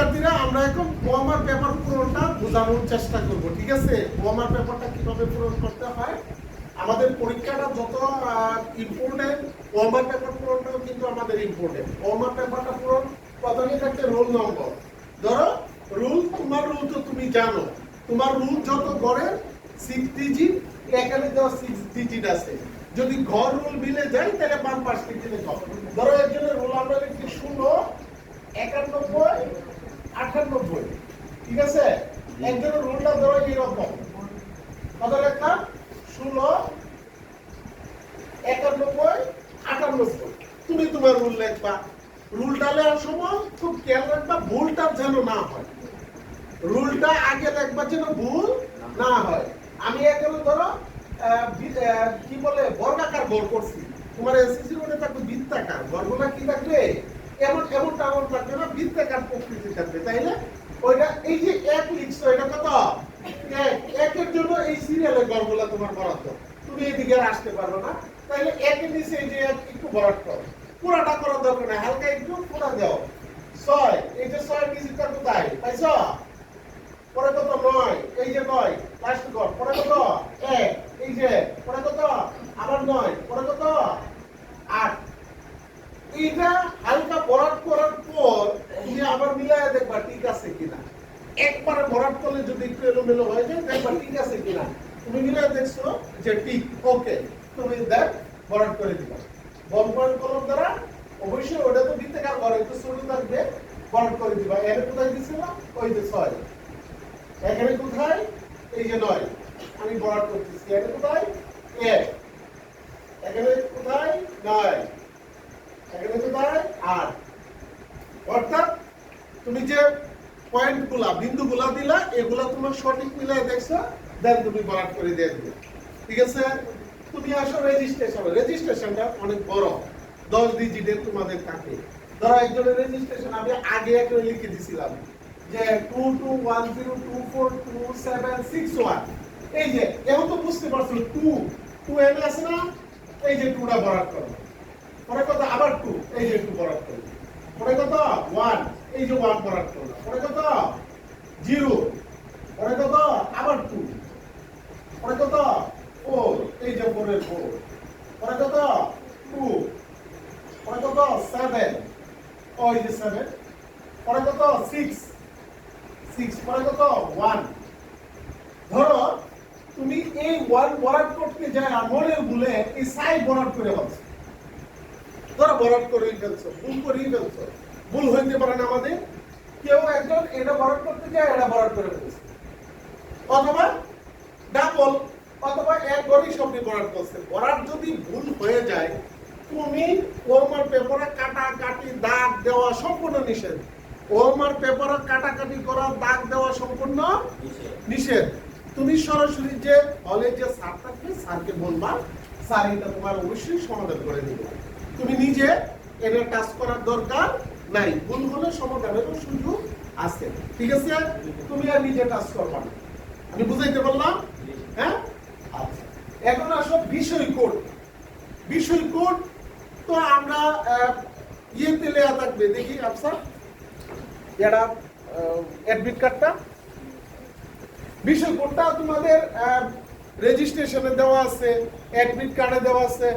শিক্ষার্থীরা, আমরা এখন ওয়ামার পেপার পূরণটা বোঝানোর চেষ্টা করব, ঠিক আছে? ওয়ামার পেপারটা কীভাবে পূরণ করতে হয়? আমাদের পরীক্ষাটা যত ইম্পর্টেন্ট ওয়ামার পেপার পূরণটাও কিন্তু আমাদের ইম্পর্টেন্ট ওয়ামার পেপারটা পূরণ প্রথমে থাকছে রোল নম্বর। ধরো, রুল তোমার রুল তো তুমি জানো। তোমার রুল যত গড়ে সিক্স ডিজিট এখানে দেওয়া সিক্স ডিজিট আছে। যদি ঘর রুল মিলে যায়, তাহলে বাম পাশ থেকে ধরো একজনের রুল আমরা লিখছি ষোলো, একানব্বই একজনের রুলটা ধরো এইরকম। কত লেখা? ষোলো, একানব্বই, আটানব্বই। তুমি তোমার রুল লিখবা। রুলটা লেখার সময় খুব খেয়াল রাখবা, ভুলটা যেন না হয়। রুলটা আগে লিখবা যেন ভুল না হয়। আমি এখানে ধরো কি বলে, বর্গাকার গড় করছি। তোমার এসএসসি রোডে থাকবে বৃত্তাকার। গড়গুলা কি থাকবে? এমন এমন টাউন থাকবে না, বৃত্তাকার প্রকৃতি থাকবে তাইলে ওইটা, এই যে এক লিখছো, এটা কত? এক একের জন্য এই সিরিয়ালের গড়গুলা তোমার বরাদ্দ। তুমি এদিকে আর আসতে পারবে না। তাইলে একের নিচে এই যে এক একটু বরাদ্দ। পুরাটা করার দরকার নাই, হালকা একটু পুরা দাও। ছয়, এই যে ছয় ডিজিটটা কোথায়? পাইছো? পরে কত? নয়, এই যে নয় লাস্ট কর পরে কত? এক, এই যে পরে কত আবার নয় পরে কত আট এটা হালকা ভরাট করার পর তুমি আবার মিলায় দেখবা ঠিক আছে কিনা একবারে ভরাট করলে যদি একটু এলোমেলো হয়ে যায়, দেখবা ঠিক আছে কিনা। তুমি মিলায় দেখছ যে ঠিক, ওকে, তুমি দেখ, ভরাট করে দিবা। বল পয়েন্ট কলম দ্বারা, অবশ্যই ওটা তো বৃত্তাকার ঘর একটু ছোট থাকবে, ভরাট করে দিবা। এর কোথায় দিছিল ওই যে ছয়। এখানে কোথায়? এই যে নয়। আমি বরাদ করতেছি। এখানে কোথায়? এক এখানে কোথায় নয় এখানে কোথায় আট অর্থাৎ তুমি যে গুলা, বিন্দু গুলা দিলা, এগুলা তোমার সঠিক মিলাই দেখছ দেন তুমি বরাদ করে দিয়ে দিবে। ঠিক আছে? তুমি আসো রেজিস্ট্রেশন রেজিস্ট্রেশনটা অনেক বড়। দশ ডিজিটের তোমাদের থাকে। ধরো একজনের রেজিস্ট্রেশন আমি আগে একটা লিখে দিছিলাম যে two two one zero two four two seven six one এই যে এখন তো বুঝতে পারছ টু টু এম আছে না, এই যে টুটা বরাদ করো। পরে কত? আবার টু এই যে টু বরাদ করো। পরে কত? ওয়ান এই যে ওয়ান বরাদ করো। পরে কত? জিরো। পরে কত? আবার টু। পরে কত? ফোর। এই যে ফোরের ফোর। পরে কত? টু। পরে কত? সেভেন। যে সেভেন। পরে কত? সিক্স। সিক্স। পরে কত? ওয়ান। ধরো, তুমি এই ওয়ান বরাদ করতে যায় মনের ভুলে এই সাই বরাদ করে বলছো ধরো বরাদ করে ফেলছো, ভুল করেই ফেলছো। ভুল হইতে পারে না আমাদের। কেউ একজন এটা বরাদ করতে যায় এটা বরাদ করে ফেলছে। অথবা ডাবল অথবা এক গড়ি শব্দ বরাদ করছে বরাদ যদি ভুল হয়ে যায় তুমি ওমার পেপারে কাটা কাটি দাগ দেওয়া সম্পূর্ণ নিষেধ। ওমার পেপারে কাটাকাটি করা দাগ দেওয়া সম্পূর্ণ নিষেধ। তুমি সরাসরি যে হলে যে স্যার থাকবে স্যারকে বলবা স্যার এটা তোমার অবশ্যই সমাধান করে দিবে। তুমি নিজে এটা টাচ করার দরকার নাই ভুল হলে সমাধানেরও সুযোগ আছে। ঠিক আছে? তুমি আর নিজে কাজ করবা না। আমি বুঝাইতে পারলাম? হ্যাঁ? আচ্ছা। এখন আসো বিষয় কোড। বিষয় কোড তো আমরা ইয়েতে লেয়া থাকবে। দেখি, আফসার। এটা অ্যাডমিট কার্ডটা বিষয় কোডটা তোমাদের রেজিস্ট্রেশনে দেওয়া আছে অ্যাডমিট কার্ডে দেওয়া আছে।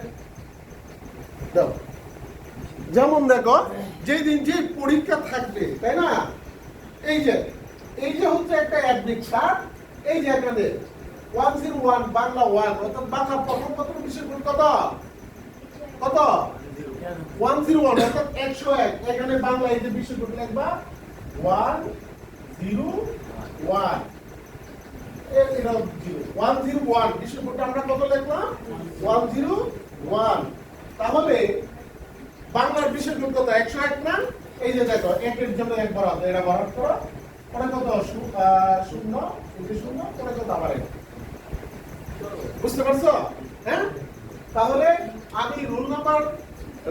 দাও। যেমন দেখো যেদিন যে পরীক্ষা থাকবে, তাই না? এই যে এই যে হচ্ছে একটা অ্যাডমিট কার্ড এই যে এখানে one zero one Bangla one অর্থাৎ বাংলা প্রথম প্রথম বিষয় কোড কত? কত? ওয়ান জিরো ওয়ান অর্থাৎ একশো এক। এখানে বাংলা এই যে বিষয় কোড লিখবা one zero one one zero one আমরা কত লিখলাম? ওয়ান জিরো ওয়ান তাহলে বাংলার কোড কত একশো এক না? এই যে দেখো একের জন্য এক বরাদ, এটা বরাদ করো। পরে কত? শূন্য যে শূন্য, পরে কত? আবার এক। বুঝতে পারছ? হ্যাঁ? তাহলে আমি রোল নাম্বার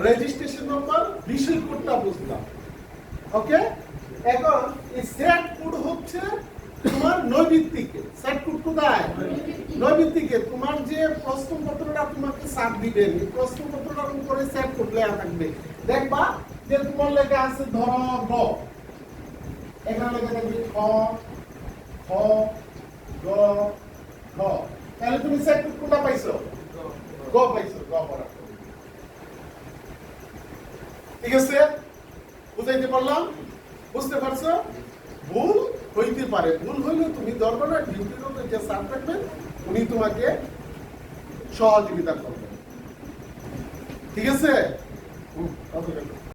রেজিস্ট্রেশন নাম্বার, বিশেষ কোডটা বুঝলাম। ওকে এখন এই সেট কোড হচ্ছে নৈবিত্তিকে সেট কোড কোথায়? নৈবিত্তিকে তোমার যে প্রশ্নপত্রটা তোমাকে সাথ দিবেন এই প্রশ্নপত্রটা করে সেট লেখা থাকবে। দেখবা যে তোমার লেখা আছে ধরো, গ। এখানে লেখা থাকবে খ খ, গ, ঘ। তাহলে তুমি সেট কোনটা পাইছো? গ পাইছো, গ পড়া ঠিক আছে? বুঝাইতে পারলাম? বুঝতে পারছ? ভুল? হইতে পারে। ভুল হইলে তুমি ধরবে না ডিউটি মধ্যে যে স্যার থাকবেন, উনি তোমাকে সহযোগিতা করবেন। ঠিক আছে।